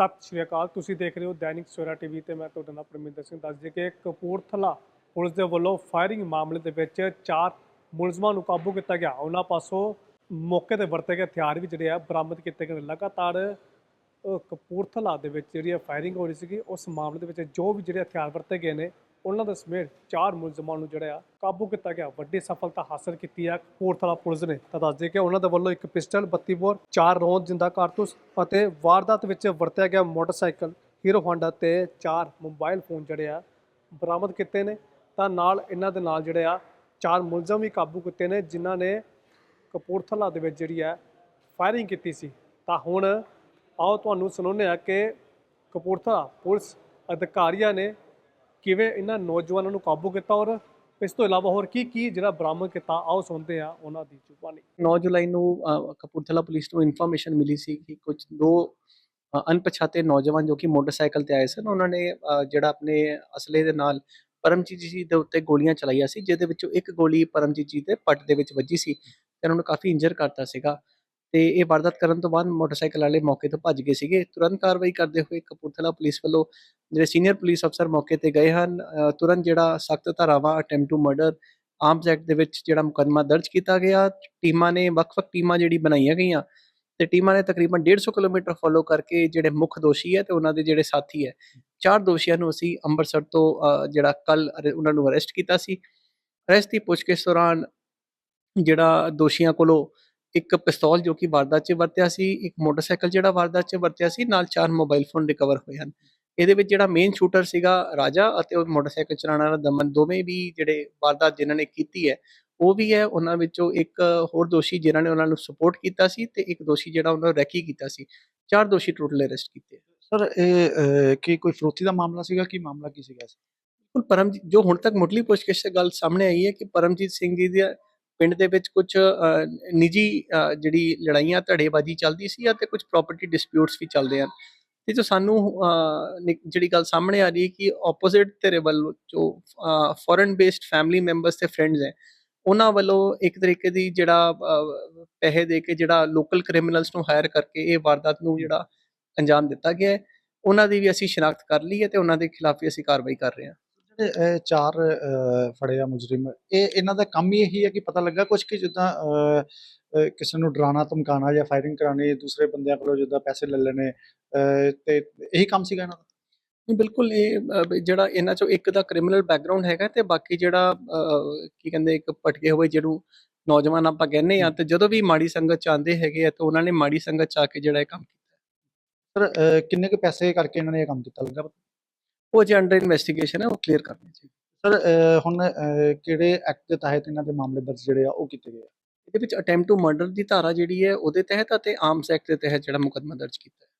ਸਤਿ ਸ਼੍ਰੀ ਅਕਾਲ ਤੁਸੀਂ ਦੇਖ ਰਹੇ ਹੋ ਦੈਨਿਕ ਸਵੇਰਾ ਟੀਵੀ ਤੇ ਮੈਂ ਤੁਹਾਡਾ ਨਾਮ ਪਰਮਿੰਦਰ ਸਿੰਘ ਦੱਸ ਦਈਏ ਕਿ ਕਪੂਰਥਲਾ ਪੁਲਿਸ ਦੇ ਵੱਲੋਂ ਫਾਇਰਿੰਗ ਮਾਮਲੇ ਦੇ ਵਿੱਚ ਚਾਰ ਮੁਲਜ਼ਮਾਂ ਨੂੰ ਕਾਬੂ ਕੀਤਾ ਗਿਆ ਉਹਨਾਂ ਪਾਸੋਂ ਮੌਕੇ ਤੇ ਵਰਤੇ ਗਏ ਹਥਿਆਰ ਵੀ ਜਿਹੜੇ ਆ ਬਰਾਮਦ ਕੀਤੇ ਗਏ ਨੇ। ਲਗਾਤਾਰ ਕਪੂਰਥਲਾ ਦੇ ਵਿੱਚ ਜਿਹੜੀ ਫਾਇਰਿੰਗ ਹੋ ਰਹੀ ਸੀਗੀ, ਉਸ ਮਾਮਲੇ ਦੇ ਵਿੱਚ ਜੋ ਵੀ ਜਿਹੜੇ ਹਥਿਆਰ ਵਰਤੇ ਗਏ ਨੇ ਉਹਨਾਂ ਦੇ ਸਮੇਤ ਚਾਰ ਮੁਲਜ਼ਮਾਂ ਨੂੰ ਜਿਹੜਾ ਆ ਕਾਬੂ ਕੀਤਾ ਗਿਆ। ਵੱਡੀ ਸਫਲਤਾ ਹਾਸਲ ਕੀਤੀ ਆ ਕਪੂਰਥਲਾ ਪੁਲਿਸ ਨੇ ਤਾਂ ਦੱਸ ਕਿ ਉਹਨਾਂ ਦੇ ਵੱਲੋਂ ਇੱਕ ਪਿਸਟਲ 32 ਬੋਰ, ਚਾਰ ਰੌਂਦ ਜਿੰਦਾ ਕਾਰਤੂਸ ਅਤੇ ਵਾਰਦਾਤ ਵਿੱਚ ਵਰਤਿਆ ਗਿਆ ਮੋਟਰਸਾਈਕਲ, ਹੀਰੋ ਹਾਂਡਾ ਤੇ ਚਾਰ ਮੋਬਾਈਲ ਫੋਨ ਜਿਹੜੇ ਆ ਬਰਾਮਦ ਕੀਤੇ ਨੇ। ਤਾਂ ਨਾਲ ਇਹਨਾਂ ਦੇ ਨਾਲ ਜਿਹੜੇ ਆ ਚਾਰ ਮੁਲਜ਼ਮ ਵੀ ਕਾਬੂ ਕੀਤੇ ਨੇ, ਜਿਨ੍ਹਾਂ ਨੇ ਕਪੂਰਥਲਾ ਦੇ ਵਿੱਚ ਜਿਹੜੀ ਹੈ ਫਾਇਰਿੰਗ ਕੀਤੀ ਸੀ। ਤਾਂ ਹੁਣ ਆਓ ਤੁਹਾਨੂੰ ਸੁਣਾਉਂਦੇ ਆ ਕਿ ਕਪੂਰਥਲਾ ਪੁਲਿਸ ਅਧਿਕਾਰੀਆਂ ਨੇ ਕਿਵੇਂ ਇਹਨਾਂ ਨੌਜਵਾਨਾਂ ਨੂੰ ਕਾਬੂ ਕੀਤਾ ਔਰ ਇਸ ਤੋਂ ਇਲਾਵਾ ਹੋਰ ਕੀ ਕੀ ਜਿਹੜਾ ਬਰਾਮਦ ਕੀਤਾ, ਆਓ ਸੁਣਦੇ ਆ ਉਹਨਾਂ ਦੀ ਜ਼ੁਬਾਨੀ। 9 ਜੁਲਾਈ ਨੂੰ ਕਪੂਰਥਲਾ ਪੁਲਿਸ ਨੂੰ ਇਨਫੋਰਮੇਸ਼ਨ ਮਿਲੀ ਸੀ ਕਿ ਕੁਝ ਦੋ ਅਣਪਛਾਤੇ ਨੌਜਵਾਨ ਜੋ ਕਿ ਮੋਟਰਸਾਈਕਲ ਤੇ ਆਏ ਸਨ, ਉਹਨਾਂ ਨੇ ਜਿਹੜਾ ਆਪਣੇ ਅਸਲੇ ਦੇ ਨਾਲ ਪਰਮਜੀਤ ਜੀ ਦੇ ਉੱਤੇ ਗੋਲੀਆਂ ਚਲਾਈਆਂ ਸੀ, ਜਿਹਦੇ ਵਿੱਚੋਂ ਇੱਕ ਗੋਲੀ ਪਰਮਜੀਤ ਜੀ ਦੇ ਪੱਟ ਦੇ ਵਿੱਚ ਵੱਜੀ ਸੀ ਤੇ ਉਹਨਾਂ ਨੂੰ ਕਾਫੀ ਇੰਜਰ ਕਰਤਾ ਸੀਗਾ। ਤੇ ਇਹ ਵਾਰਦਾਤ ਕਰਨ ਤੋਂ ਬਾਅਦ ਮੋਟਰਸਾਈਕਲ ਵਾਲੇ ਮੌਕੇ ਤੋਂ ਭੱਜ ਗਏ ਸੀਗੇ। ਤੁਰੰਤ ਕਾਰਵਾਈ ਕਰਦੇ ਹੋਏ ਕਪੂਰਥਲਾ ਪੁਲਿਸ ਵੱਲੋਂ ਜਿਹੜੇ ਸੀਨੀਅਰ ਪੁਲਿਸ ਅਫਸਰ ਮੌਕੇ ਤੇ ਗਏ ਹਨ ਤੁਰੰਤ ਜਿਹੜਾ ਸਖਤ ਧਾਰਾਵਾਂ attempt to murder, arms act ਦੇ ਵਿੱਚ ਜਿਹੜਾ ਮੁਕੱਦਮਾ ਦਰਜ ਕੀਤਾ ਗਿਆ, ਟੀਮਾਂ ਨੇ ਵੱਖ-ਵੱਖ ਟੀਮਾਂ ਜਿਹੜੀ ਬਣਾਈਆਂ ਗਈਆਂ ਤੇ ਟੀਮਾਂ ਨੇ ਤਕਰੀਬਨ 150 ਕਿਲੋਮੀਟਰ ਫੋਲੋ ਕਰਕੇ ਜਿਹੜੇ ਮੁੱਖ ਦੋਸ਼ੀ ਹੈ ਤੇ ਉਹਨਾਂ ਦੇ ਜਿਹੜੇ ਸਾਥੀ ਹੈ, ਚਾਰ ਦੋਸ਼ੀਆਂ ਨੂੰ ਅਸੀਂ ਅੰਮ੍ਰਿਤਸਰ ਤੋਂ ਜਿਹੜਾ ਕੱਲ ਉਹਨਾਂ ਨੂੰ ਅਰੈਸਟ ਕੀਤਾ ਸੀ। ਅਰੈਸਟ ਦੀ ਪੁੱਛਗਿੱਛ ਦੌਰਾਨ ਜਿਹੜਾ ਦੋਸ਼ੀਆਂ ਕੋਲੋਂ ਇੱਕ ਪਿਸਤੌਲ ਜੋ ਕਿ ਵਾਰਦਾਤ 'ਚ ਵਰਤਿਆ ਸੀ ਇੱਕ ਮੋਟਰਸਾਈਕਲ ਜਿਹੜਾ ਵਾਰਦਾਤ 'ਚ ਵਰਤਿਆ ਸੀ ਨਾਲ ਚਾਰ ਮੋਬਾਈਲ ਫੋਨ ਰਿਕਵਰ ਹੋਏ ਹਨ। ਇਹਦੇ ਵਿੱਚ ਜਿਹੜਾ ਮੇਨ ਸ਼ੂਟਰ ਸੀਗਾ ਰਾਜਾ ਅਤੇ ਉਹ ਮੋਟਰਸਾਈਕਲ ਚਲਾਉਣ ਵਾਲਾ ਦਮਨ ਦੋਵੇਂ ਵੀ ਜਿਹੜੇ ਵਾਰਦਾਤ ਜਿਨ੍ਹਾਂ ਨੇ ਕੀਤੀ ਹੈ ਉਹ ਵੀ ਹੈ ਉਹਨਾਂ ਵਿੱਚੋਂ ਇੱਕ ਹੋਰ ਦੋਸ਼ੀ ਜਿਨ੍ਹਾਂ ਨੇ ਉਹਨਾਂ ਨੂੰ ਸਪੋਰਟ ਕੀਤਾ ਸੀ ਤੇ ਇੱਕ ਦੋਸ਼ੀ ਜਿਹੜਾ ਉਹਨਾਂ ਨੂੰ ਰੈਕੀ ਕੀਤਾ ਸੀ। ਚਾਰ ਦੋਸ਼ੀ ਟੋਟਲ ਅਰੈਸਟ ਕੀਤੇ ਸਰ ਇਹ ਕੀ ਕੋਈ ਫਰੋਤੀ ਦਾ ਮਾਮਲਾ ਸੀਗਾ ਕੀ ਮਾਮਲਾ ਕੀ ਸੀਗਾ? ਬਿਲਕੁਲ ਪਰਮਜੀਤ ਜੋ ਹੁਣ ਤੱਕ ਮੁੱਢਲੀ ਪੁੱਛਗਿੱਛ 'ਚ ਗੱਲ ਸਾਹਮਣੇ ਆਈ ਹੈ ਕਿ ਪਰਮਜੀਤ ਸਿੰਘ ਜੀ ਦੇ ਪਿੰਡ ਦੇ ਵਿੱਚ ਕੁਝ ਨਿੱਜੀ ਜਿਹੜੀ ਲੜਾਈਆਂ ਧੜੇਬਾਜ਼ੀ ਚੱਲਦੀ ਸੀ ਅਤੇ ਕੁਝ ਪ੍ਰਾਪਰਟੀ ਡਿਸਪਿਊਟਸ ਵੀ ਚੱਲਦੇ ਹਨ? ਤੇ ਜੋ ਸਾਨੂੰ ਅ, ਜਿਹੜੀ ਗੱਲ ਸਾਹਮਣੇ ਆ ਰਹੀ ਹੈ ਕਿ ਆਪੋਜ਼ਿਟ ਧਿਰ ਵੱਲੋਂ ਜੋ ਫੋਰਨ ਬੇਸਡ ਫੈਮਿਲੀ ਮੈਂਬਰਸ ਤੇ ਫਰੈਂਡਸ ਹੈ ਉਹਨਾਂ ਵੱਲੋਂ ਇੱਕ ਤਰੀਕੇ ਦੀ ਜਿਹੜਾ ਪੈਸੇ ਦੇ ਕੇ ਜਿਹੜਾ ਲੋਕਲ ਕ੍ਰਿਮੀਨਲਸ ਨੂੰ ਹਾਇਰ ਕਰਕੇ ਇਹ ਵਾਰਦਾਤ ਨੂੰ ਜਿਹੜਾ ਅੰਜਾਮ ਦਿੱਤਾ ਗਿਆ ਹੈ ਉਹਨਾਂ ਦੀ ਵੀ ਅਸੀਂ ਸ਼ਨਾਖਤ ਕਰ ਲਈ ਹੈ ਤੇ ਉਹਨਾਂ ਦੇ ਖਿਲਾਫ ਵੀ ਅਸੀਂ ਕਾਰਵਾਈ ਕਰ ਰਹੇ ਹਾਂ। ਚਾਰ ਫੜੇ ਆ ਮੁਜਰਮ। ਇਹ ਇਹਨਾਂ ਦਾ ਕੰਮ ਹੀ ਇਹੀ ਹੈ ਕਿ ਪਤਾ ਲੱਗਾ ਕੁਝ ਕਿ ਜਿੱਦਾਂ ਕਿਸੇ ਨੂੰ ਡਰਾਣਾ ਧਮਕਾਣਾ ਜਾਂ ਫਾਇਰਿੰਗ ਕਰਾਣੀ ਦੂਸਰੇ ਬੰਦਿਆਂ ਕੋਲੋਂ ਜਿੱਦਾਂ ਪੈਸੇ ਲੈ ਲੈਣੇ ਤੇ ਇਹੀ ਕੰਮ ਸੀਗਾ ਇਹਨਾਂ ਦਾ? ਨਹੀਂ ਬਿਲਕੁਲ ਇਹ ਜਿਹੜਾ ਇਹਨਾਂ ਚੋਂ ਇੱਕ ਦਾ ਕ੍ਰਿਮੀਨਲ ਬੈਕਗ੍ਰਾਉਂਡ ਹੈਗਾ ਤੇ ਬਾਕੀ ਜਿਹੜਾ ਕੀ ਕਹਿੰਦੇ ਇੱਕ ਭਟਕੇ ਹੋਏ ਜਿਹਨੂੰ ਨੌਜਵਾਨ ਆਪਾਂ ਕਹਿੰਦੇ ਆ ਤੇ ਜਦੋਂ ਵੀ ਮਾੜੀ ਸੰਗਤ ਚ ਆਉਂਦੇ ਹੈਗੇ ਆ ਤਾਂ ਉਹਨਾਂ ਨੇ ਮਾੜੀ ਸੰਗਤ ਚ ਆ ਕੇ ਜਿਹੜਾ ਇਹ ਕੰਮ ਕੀਤਾ। ਸਰ ਕਿੰਨੇ ਕੁ ਪੈਸੇ ਕਰਕੇ ਇਹਨਾਂ ਨੇ ਇਹ ਕੰਮ ਕੀਤਾ? ਲੱਗਾ ਉਹ ਜੇ ਅੰਡਰ ਇਨਵੈਸਟੀਗੇਸ਼ਨ ਹੈ ਉਹ ਕਲੀਅਰ ਕਰਨੀ ਚਾਹੀਦੀ ਸਰ ਹੁਣ ਕਿਹੜੇ ਐਕਟ ਦੇ ਤਹਿਤ ਇਹਨਾਂ ਦੇ ਮਾਮਲੇ ਦਰਜ ਜਿਹੜੇ ਆ ਉਹ ਕੀਤੇ ਗਏ ਆ? ਇਹਦੇ ਵਿੱਚ ਅਟੈਂਪਟ ਟੂ ਮਰਡਰ ਦੀ ਧਾਰਾ ਜਿਹੜੀ ਹੈ ਉਹਦੇ ਤਹਿਤ ਅਤੇ ਆਰਮਸ ਐਕਟ ਦੇ ਤਹਿਤ ਜਿਹੜਾ ਮੁਕੱਦਮਾ ਦਰਜ ਕੀਤਾ ਹੈ।